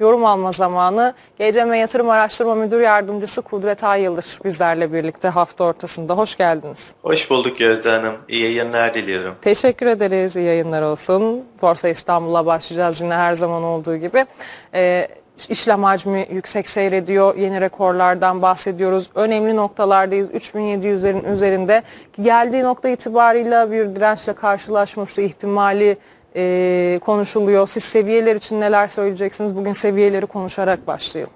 yorum alma zamanı. GCM Yatırım Araştırma Müdür Yardımcısı Kudret Ayyıldır bizlerle birlikte hafta ortasında. Hoş geldiniz. Hoş bulduk Gözde Hanım. İyi yayınlar diliyorum. Teşekkür ederiz. İyi yayınlar olsun. Borsa İstanbul'a başlayacağız yine her zaman olduğu gibi. Ee, işlem hacmi yüksek seyrediyor. Yeni rekorlardan bahsediyoruz. Önemli noktalardayız. 3700'lerin üzerinde. Geldiği nokta itibarıyla bir dirençle karşılaşması ihtimali e, konuşuluyor. Siz seviyeler için neler söyleyeceksiniz? Bugün seviyeleri konuşarak başlayalım.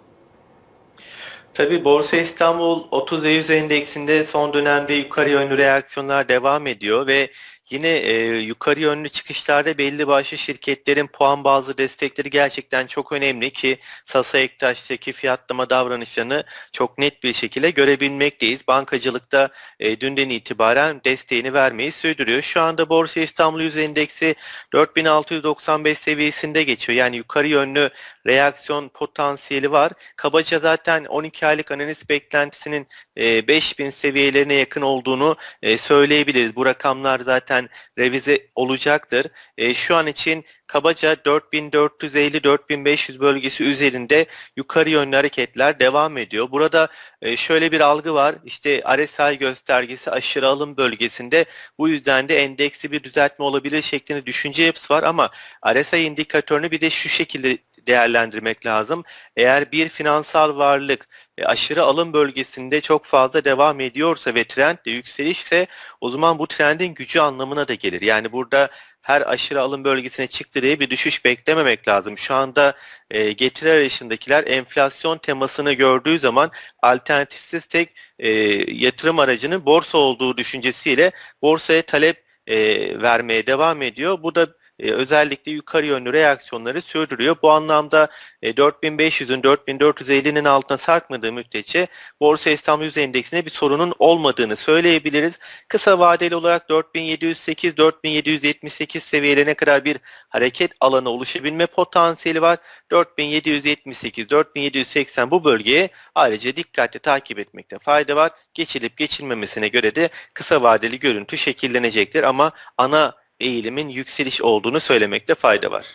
Tabii Borsa İstanbul 30 Eylül endeksinde son dönemde yukarı yönlü reaksiyonlar devam ediyor ve yine e, yukarı yönlü çıkışlarda belli başlı şirketlerin puan bazlı destekleri gerçekten çok önemli ki Sasa Ektaş'taki fiyatlama davranışlarını çok net bir şekilde görebilmekteyiz. Bankacılıkta e, dünden itibaren desteğini vermeyi sürdürüyor. Şu anda Borsa İstanbul Yüz Endeksi 4695 seviyesinde geçiyor. Yani yukarı yönlü reaksiyon potansiyeli var. Kabaca zaten 12 aylık analiz beklentisinin e, 5000 seviyelerine yakın olduğunu e, söyleyebiliriz. Bu rakamlar zaten revize olacaktır. E, şu an için kabaca 4450-4500 bölgesi üzerinde yukarı yönlü hareketler devam ediyor. Burada e, şöyle bir algı var. İşte RSI göstergesi aşırı alım bölgesinde bu yüzden de endeksi bir düzeltme olabilir şeklinde düşünce yapısı var ama RSI indikatörünü bir de şu şekilde değerlendirmek lazım. Eğer bir finansal varlık e, aşırı alım bölgesinde çok fazla devam ediyorsa ve trend de yükselişse o zaman bu trendin gücü anlamına da gelir. Yani burada her aşırı alım bölgesine çıktı diye bir düşüş beklememek lazım. Şu anda e, getiri arayışındakiler enflasyon temasını gördüğü zaman alternatifsiz tek e, yatırım aracının borsa olduğu düşüncesiyle borsaya talep e, vermeye devam ediyor. Bu da e, özellikle yukarı yönlü reaksiyonları sürdürüyor. Bu anlamda e, 4500'ün 4450'nin altına sarkmadığı müddetçe Borsa İstanbul Yüz Endeksine bir sorunun olmadığını söyleyebiliriz. Kısa vadeli olarak 4708-4778 seviyelerine kadar bir hareket alanı oluşabilme potansiyeli var. 4778-4780 bu bölgeye ayrıca dikkatli takip etmekte fayda var. Geçilip geçilmemesine göre de kısa vadeli görüntü şekillenecektir ama ana eğilimin yükseliş olduğunu söylemekte fayda var.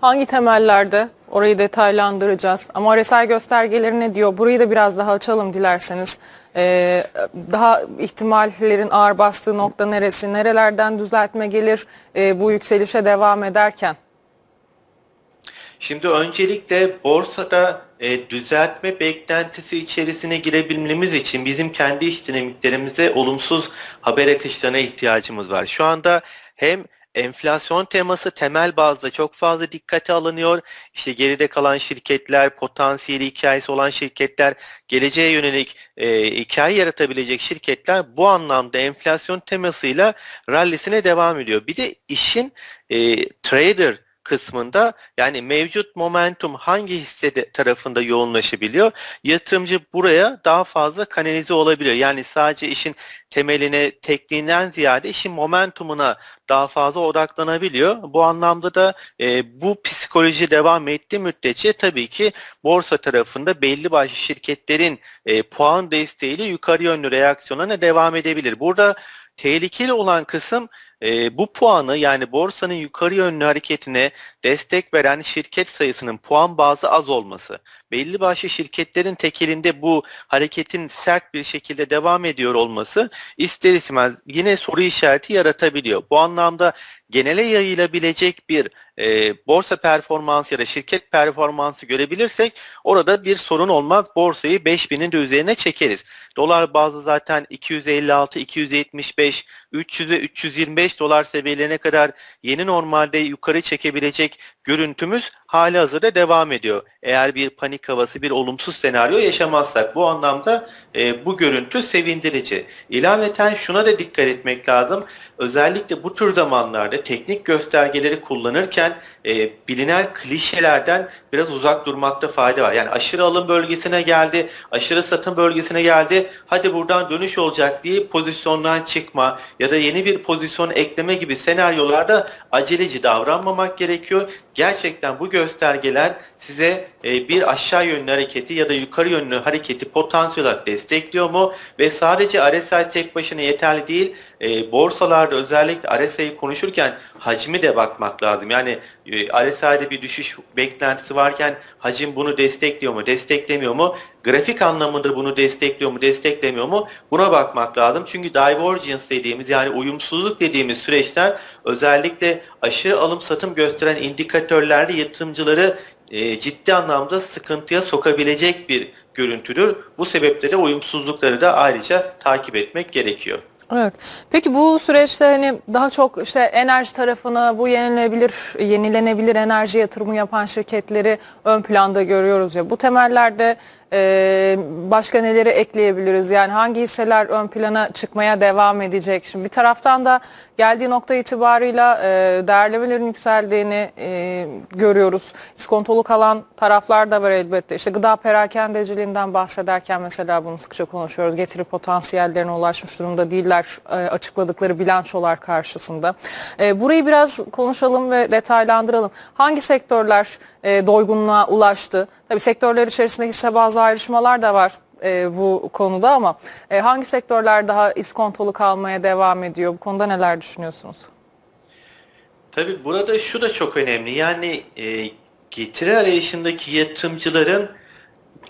Hangi temellerde? Orayı detaylandıracağız. Ama RSI göstergeleri ne diyor? Burayı da biraz daha açalım dilerseniz. Ee, daha ihtimallerin ağır bastığı nokta neresi? Nerelerden düzeltme gelir e, bu yükselişe devam ederken? Şimdi öncelikle borsada e, düzeltme beklentisi içerisine girebilmemiz için bizim kendi iş dinamiklerimize olumsuz haber akışlarına ihtiyacımız var. Şu anda hem enflasyon teması temel bazda çok fazla dikkate alınıyor. İşte geride kalan şirketler, potansiyeli hikayesi olan şirketler, geleceğe yönelik e, hikaye yaratabilecek şirketler bu anlamda enflasyon temasıyla rallisine devam ediyor. Bir de işin e, trader kısmında yani mevcut momentum hangi hisse tarafında yoğunlaşabiliyor? Yatırımcı buraya daha fazla kanalize olabiliyor. Yani sadece işin temeline, tekniğinden ziyade işin momentumuna daha fazla odaklanabiliyor. Bu anlamda da e, bu psikoloji devam ettiği müddetçe tabii ki borsa tarafında belli başlı şirketlerin e, puan desteğiyle yukarı yönlü reaksiyonlarına devam edebilir. Burada tehlikeli olan kısım e, bu puanı yani borsanın yukarı yönlü hareketine destek veren şirket sayısının puan bazı az olması. Belli başlı şirketlerin tekelinde bu hareketin sert bir şekilde devam ediyor olması ister istemez yine soru işareti yaratabiliyor. Bu anlamda genele yayılabilecek bir e, borsa performansı ya da şirket performansı görebilirsek orada bir sorun olmaz. Borsayı 5000'in de üzerine çekeriz. Dolar bazı zaten 256, 275, 300 ve 325 dolar seviyelerine kadar yeni normalde yukarı çekebilecek görüntümüz hali hazırda devam ediyor. Eğer bir panik havası, bir olumsuz senaryo yaşamazsak bu anlamda e, bu görüntü sevindirici. İlaveten şuna da dikkat etmek lazım. Özellikle bu tür zamanlarda teknik göstergeleri kullanırken e, bilinen klişelerden biraz uzak durmakta fayda var. Yani aşırı alım bölgesine geldi, aşırı satım bölgesine geldi. Hadi buradan dönüş olacak diye pozisyondan çıkma ya da yeni bir pozisyon ekleme gibi senaryolarda aceleci davranmamak gerekiyor. Gerçekten bu göstergeler size e, bir aşağı yönlü hareketi ya da yukarı yönlü hareketi potansiyel olarak destekliyor mu? Ve sadece RSI tek başına yeterli değil. E, borsalarda özellikle RSI'yi konuşurken hacmi de bakmak lazım. Yani RSI'de bir düşüş beklentisi varken hacim bunu destekliyor mu, desteklemiyor mu? Grafik anlamında bunu destekliyor mu, desteklemiyor mu? Buna bakmak lazım. Çünkü divergence dediğimiz yani uyumsuzluk dediğimiz süreçler özellikle aşırı alım satım gösteren indikatörlerde yatırımcıları e, ciddi anlamda sıkıntıya sokabilecek bir görüntüdür. Bu sebeple de uyumsuzlukları da ayrıca takip etmek gerekiyor. Evet. Peki bu süreçte hani daha çok işte enerji tarafını bu yenilenebilir yenilenebilir enerji yatırımı yapan şirketleri ön planda görüyoruz ya. Bu temellerde e, başka neleri ekleyebiliriz? Yani hangi hisseler ön plana çıkmaya devam edecek? Şimdi bir taraftan da geldiği nokta itibarıyla e, değerlemelerin yükseldiğini e, görüyoruz. İskontolu kalan taraflar da var elbette. İşte gıda perakendeciliğinden bahsederken mesela bunu sıkça konuşuyoruz. Getiri potansiyellerine ulaşmış durumda değiller e, açıkladıkları bilançolar karşısında. Burayı biraz konuşalım ve detaylandıralım. Hangi sektörler doygunluğa ulaştı? Tabii sektörler içerisinde hisse bazı ayrışmalar da var e, bu konuda ama e, hangi sektörler daha iskontolu kalmaya devam ediyor? Bu konuda neler düşünüyorsunuz? Tabii burada şu da çok önemli. Yani e, getiri arayışındaki yatırımcıların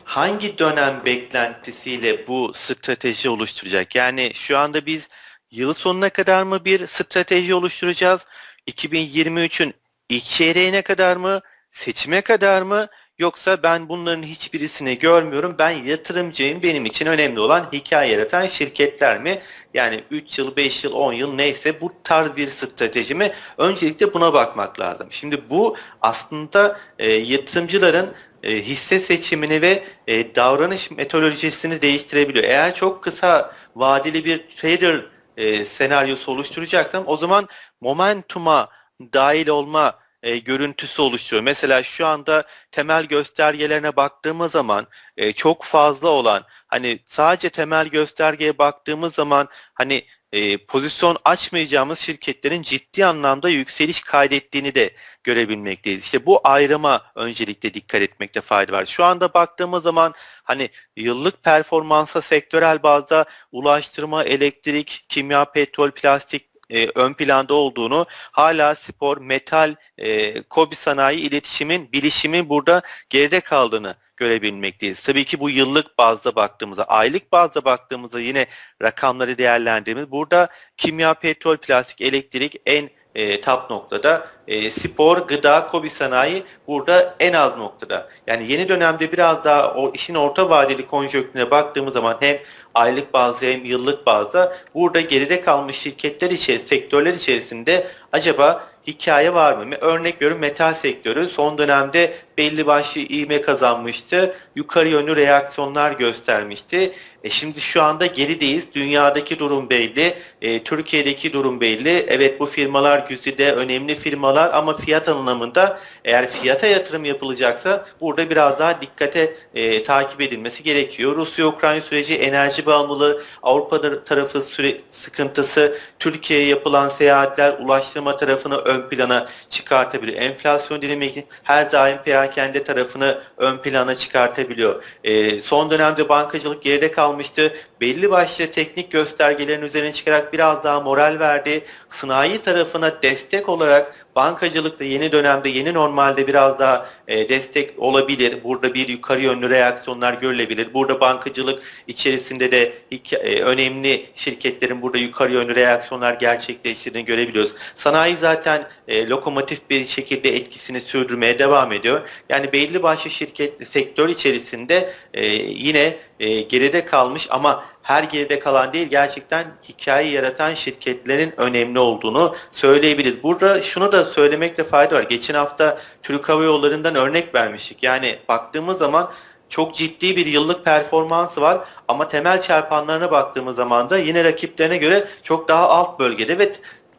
hangi dönem beklentisiyle bu strateji oluşturacak? Yani şu anda biz yıl sonuna kadar mı bir strateji oluşturacağız? 2023'ün ilk çeyreğine kadar mı? Seçime kadar mı? Yoksa ben bunların hiçbirisini görmüyorum. Ben yatırımcıyım. Benim için önemli olan hikaye yaratan şirketler mi? Yani 3 yıl, 5 yıl, 10 yıl neyse bu tarz bir strateji mi? Öncelikle buna bakmak lazım. Şimdi bu aslında e, yatırımcıların e, hisse seçimini ve e, davranış metodolojisini değiştirebiliyor. Eğer çok kısa vadeli bir trader e, senaryosu oluşturacaksam o zaman momentuma dahil olma e, görüntüsü oluşturuyor. Mesela şu anda temel göstergelerine baktığımız zaman e, çok fazla olan hani sadece temel göstergeye baktığımız zaman hani e, pozisyon açmayacağımız şirketlerin ciddi anlamda yükseliş kaydettiğini de görebilmekteyiz. İşte bu ayrıma öncelikle dikkat etmekte fayda var. Şu anda baktığımız zaman hani yıllık performansa sektörel bazda ulaştırma, elektrik, kimya, petrol, plastik e, ön planda olduğunu, hala spor, metal, e, kobi sanayi, iletişimin, bilişimin burada geride kaldığını görebilmekteyiz. Tabii ki bu yıllık bazda baktığımızda, aylık bazda baktığımızda yine rakamları değerlendirdiğimiz burada kimya, petrol, plastik, elektrik en e, top noktada. E, spor, gıda, kobi sanayi burada en az noktada. Yani yeni dönemde biraz daha o işin orta vadeli konjonktürüne baktığımız zaman hem aylık bazda hem yıllık bazda burada geride kalmış şirketler içerisinde, sektörler içerisinde acaba hikaye var mı? Örnek veriyorum metal sektörü son dönemde belli başlı ivme kazanmıştı. Yukarı yönlü reaksiyonlar göstermişti. E şimdi şu anda gerideyiz. Dünyadaki durum belli. E, Türkiye'deki durum belli. Evet bu firmalar güzide önemli firmalar ama fiyat anlamında eğer fiyata yatırım yapılacaksa burada biraz daha dikkate e, takip edilmesi gerekiyor. Rusya-Ukrayna süreci, enerji bağımlılığı, Avrupa tarafı süre, sıkıntısı, Türkiye'ye yapılan seyahatler ulaştırma tarafını ön plana çıkartabilir. Enflasyon dinamiki her daim perakende tarafını ön plana çıkartabiliyor. E, son dönemde bankacılık geride kalmıştı. Belli başlı teknik göstergelerin üzerine çıkarak biraz daha moral verdi. Sanayi tarafına destek olarak bankacılıkta yeni dönemde yeni normalde biraz daha e, destek olabilir. Burada bir yukarı yönlü reaksiyonlar görülebilir. Burada bankacılık içerisinde de e, önemli şirketlerin burada yukarı yönlü reaksiyonlar gerçekleştirdiğini görebiliyoruz. Sanayi zaten e, lokomotif bir şekilde etkisini sürdürmeye devam ediyor. Yani belli başlı şirket sektör içerisinde e, yine e, geride kalmış ama her geride kalan değil gerçekten hikaye yaratan şirketlerin önemli olduğunu söyleyebiliriz. Burada şunu da söylemekte fayda var. Geçen hafta Türk Hava Yolları'ndan örnek vermiştik. Yani baktığımız zaman çok ciddi bir yıllık performansı var ama temel çarpanlarına baktığımız zaman da yine rakiplerine göre çok daha alt bölgede ve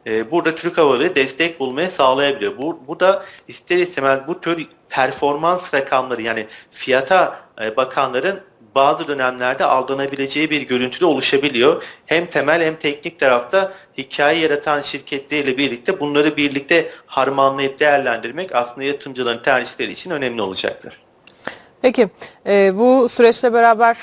e, burada Türk Hava destek bulmaya sağlayabiliyor. Bu, bu da ister istemez bu tür performans rakamları yani fiyata e, bakanların bazı dönemlerde aldanabileceği bir görüntüde oluşabiliyor. Hem temel hem teknik tarafta hikaye yaratan şirketleriyle birlikte bunları birlikte harmanlayıp değerlendirmek aslında yatırımcıların tercihleri için önemli olacaktır. Peki e, bu süreçle beraber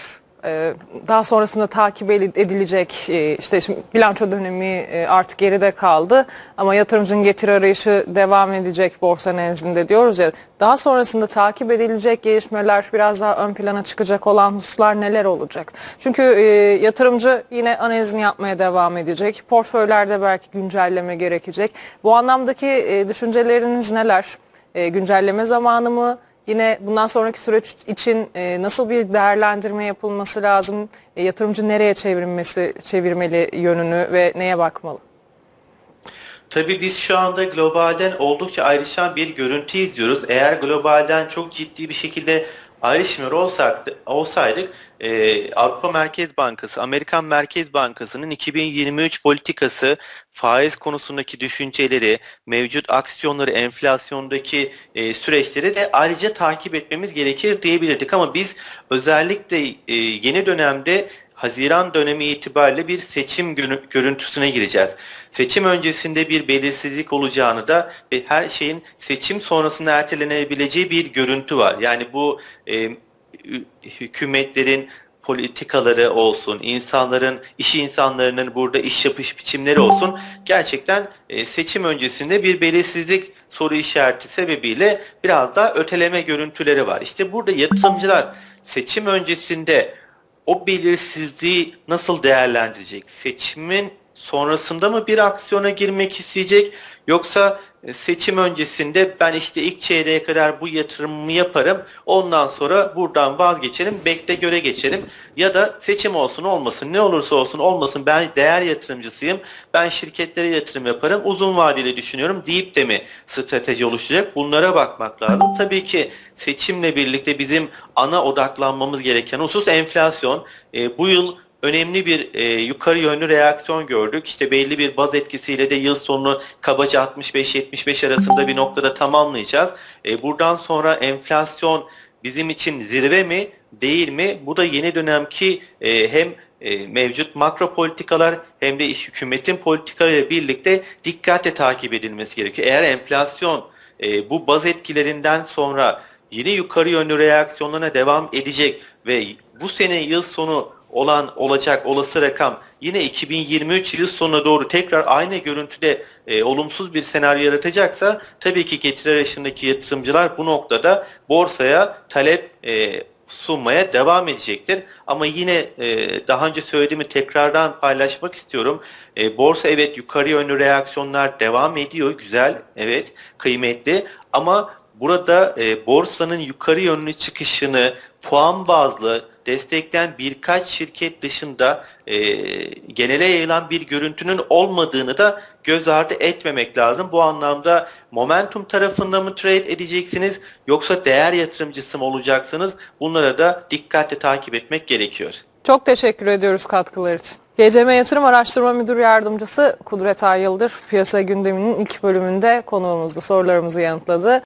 daha sonrasında takip edilecek e, işte şimdi bilanço dönemi e, artık geride kaldı ama yatırımcının getiri arayışı devam edecek borsa nezdinde diyoruz ya daha sonrasında takip edilecek gelişmeler biraz daha ön plana çıkacak olan hususlar neler olacak? Çünkü e, yatırımcı yine analizini yapmaya devam edecek. Portföylerde belki güncelleme gerekecek. Bu anlamdaki düşünceleriniz neler? Güncelleme zamanı mı? Yine bundan sonraki süreç için e, nasıl bir değerlendirme yapılması lazım? E, yatırımcı nereye çevirmesi, çevirmeli yönünü ve neye bakmalı? Tabii biz şu anda globalden oldukça ayrışan bir görüntü izliyoruz. Eğer globalden çok ciddi bir şekilde ayrışmıyor olsak, olsaydık e, Avrupa Merkez Bankası, Amerikan Merkez Bankası'nın 2023 politikası, faiz konusundaki düşünceleri, mevcut aksiyonları, enflasyondaki e, süreçleri de ayrıca takip etmemiz gerekir diyebilirdik. Ama biz özellikle e, yeni dönemde Haziran dönemi itibariyle bir seçim görü- görüntüsüne gireceğiz. Seçim öncesinde bir belirsizlik olacağını da ve her şeyin seçim sonrasında ertelenebileceği bir görüntü var. Yani bu e, hü- hükümetlerin politikaları olsun, insanların, iş insanlarının burada iş yapış biçimleri olsun gerçekten e, seçim öncesinde bir belirsizlik soru işareti sebebiyle biraz daha öteleme görüntüleri var. İşte burada yatırımcılar seçim öncesinde o belirsizliği nasıl değerlendirecek? Seçimin sonrasında mı bir aksiyona girmek isteyecek yoksa e, seçim öncesinde ben işte ilk çeyreğe kadar bu yatırımımı yaparım ondan sonra buradan vazgeçerim bekle göre geçerim ya da seçim olsun olmasın ne olursa olsun olmasın ben değer yatırımcısıyım ben şirketlere yatırım yaparım uzun vadeli düşünüyorum deyip de mi strateji oluşacak bunlara bakmak lazım. Tabii ki seçimle birlikte bizim ana odaklanmamız gereken husus enflasyon. E, bu yıl önemli bir e, yukarı yönlü reaksiyon gördük. İşte belli bir baz etkisiyle de yıl sonunu kabaca 65-75 arasında bir noktada tamamlayacağız. E, buradan sonra enflasyon bizim için zirve mi değil mi? Bu da yeni dönemki e, hem e, mevcut makro politikalar hem de hükümetin politikalarıyla birlikte dikkatle takip edilmesi gerekiyor. Eğer enflasyon e, bu baz etkilerinden sonra yine yukarı yönlü reaksiyonlarına devam edecek ve bu sene yıl sonu olan olacak olası rakam yine 2023 yıl sonuna doğru tekrar aynı görüntüde e, olumsuz bir senaryo yaratacaksa tabii ki getiri arayışındaki yatırımcılar bu noktada borsaya talep e, sunmaya devam edecektir. Ama yine e, daha önce söylediğimi tekrardan paylaşmak istiyorum. E, borsa evet yukarı yönlü reaksiyonlar devam ediyor. Güzel, evet, kıymetli. Ama burada e, borsanın yukarı yönlü çıkışını puan bazlı destekleyen birkaç şirket dışında e, genele yayılan bir görüntünün olmadığını da göz ardı etmemek lazım. Bu anlamda momentum tarafında mı trade edeceksiniz yoksa değer yatırımcısı mı olacaksınız? Bunlara da dikkatle takip etmek gerekiyor. Çok teşekkür ediyoruz katkılar için. GCM Yatırım Araştırma Müdür Yardımcısı Kudret Ay Yıldır piyasa gündeminin ilk bölümünde konuğumuzdu. Sorularımızı yanıtladı.